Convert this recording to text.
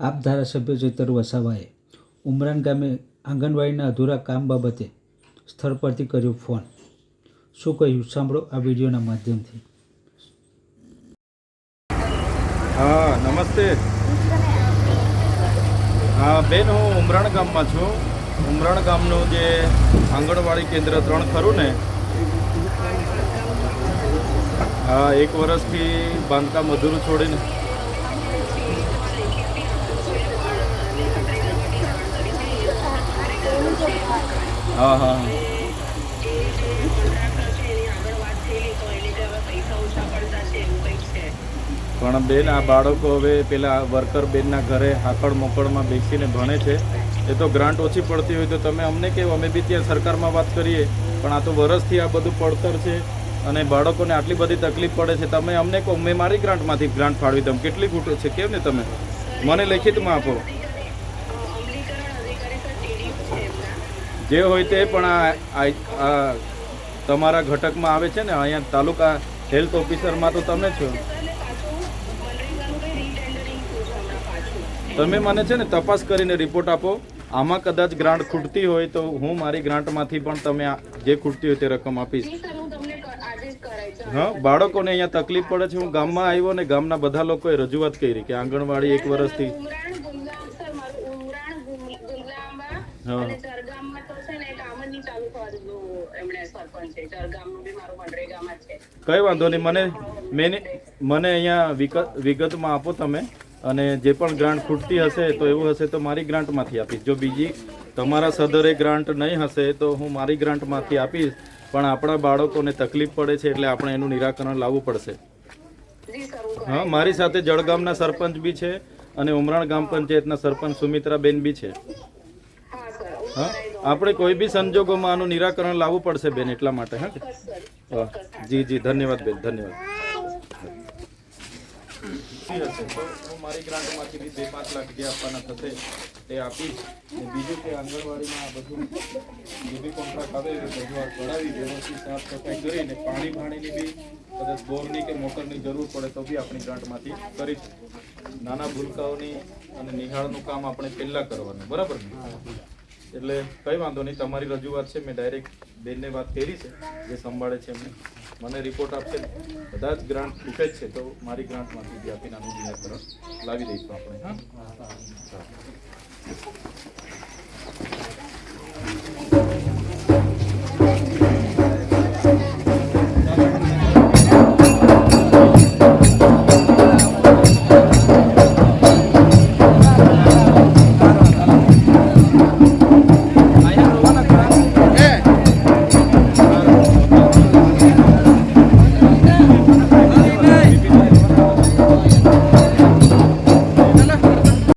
આપ ધારાસભ્ય ચેતર વસાવાએ, ઉમરાન ગામે આંગણવાડીના અધૂરા કામ બાબતે સ્થળ પરથી કર્યો ફોન. શું કહ્યું? સાંભળો આ વિડીયોના માધ્યમથી. હા, નમસ્તે. હા, બેન, હું ઉમરાણ ગામમાં છું. ઉમરાણ ગામનું જે આંગણવાડી કેન્દ્ર ત્રણ ખરું ને? હા, એક વર્ષથી બાંધકામ અધૂરું છોડીને હા હા. પણ બેન, આ બાળકો હવે પેલા વર્કર બેનના ઘરે હાકડ મોકળમાં બેસીને ભણે છે. એ તો ગ્રાન્ટ ઓછી પડતી હોય તો તમે અમને કેવું? અમે બી ત્યાં સરકારમાં વાત કરીએ. પણ આ તો વરસથી આ બધું પડતર છે અને બાળકોને આટલી બધી તકલીફ પડે છે. તમે અમને કહો, મેં મારી ગ્રાન્ટમાંથી ગ્રાન્ટ ફાળવી દઉં. કેટલી ખૂટે છે? કેમ ને તમે? મને લેખિતમાં આપો. જે હોય તે પણ આ તમારા ઘટકમાં આવે છે ને? અહીંયા તાલુકા હેલ્થ ઓફિસરમાં તો તમે છો. તમે મને છે ને તપાસ કરીને રિપોર્ટ આપો. આમાં કદાચ ગ્રાન્ટ ખૂટતી હોય તો હું મારી ગ્રાન્ટમાંથી પણ તમે જે ખૂટતી હોય તે રકમ આપીશ. હા બાળકોને અહીંયા તકલીફ પડે છે. હું ગામમાં આવ્યો ને ગામના બધા લોકોએ રજૂઆત કરી કે આંગણવાડી એક વર્ષથી હા. કઈ વાંધો નહીં. મને મેં મને અહીંયા વિગતમાં આપો તમે. અને જે પણ ગ્રાન્ટ ખૂટતી હશે તો એવું હશે તો મારી ગ્રાન્ટમાંથી આપીશ. જો બીજી તમારા સદરે ગ્રાન્ટ નહીં હશે તો હું મારી ગ્રાન્ટમાંથી આપીશ. પણ આપણા બાળકોને તકલીફ પડે છે એટલે આપણે એનું નિરાકરણ લાવવું પડશે. હા મારી સાથે જળગામના સરપંચ બી છે. અને ઉમરાણ ગામ પંચાયતના સરપંચ સુમિત્રાબેન બી છે. હા આપણે કોઈ બી સંજોગોમાં આનું નિરાકરણ લાવવું પડશે બેન એટલા માટે હા હા. જી જી. ધન્યવાદ બેન ધન્યવાદ. હું મારી ગ્રાન્ટમાંથી બી બે પાંચ લાખ જે આપવાના થશે તે આપીશ. ને બીજું કે આંગણવાડીમાં આ બધું જે બી કોન્ટ્રાક્ટ આવે એ રજૂઆત કરાવી વ્યવસ્થિત સાફ સફાઈ કરીને પાણી પાણીની બી કદાચ બોરની કે મોટરની જરૂર પડે તો બી આપણી ગ્રાન્ટમાંથી કરીશું નાના ભૂલકાઓની અને નિહાળનું કામ આપણે પહેલાં કરવાનું. બરાબર ને? એટલે કઈ વાંધો નહીં, તમારી રજૂઆત છે, મેં ડાયરેક્ટ બેનને વાત કરી છે, જે સંભાળે છે એમને. મને રિપોર્ટ આપશે. બધા જ ગ્રાન્ટ તૂટે જ છે, તો મારી ગ્રાન્ટમાંથી બી આપીને આનું નિરાકરણ લાવી દઈશું આપણે, હા?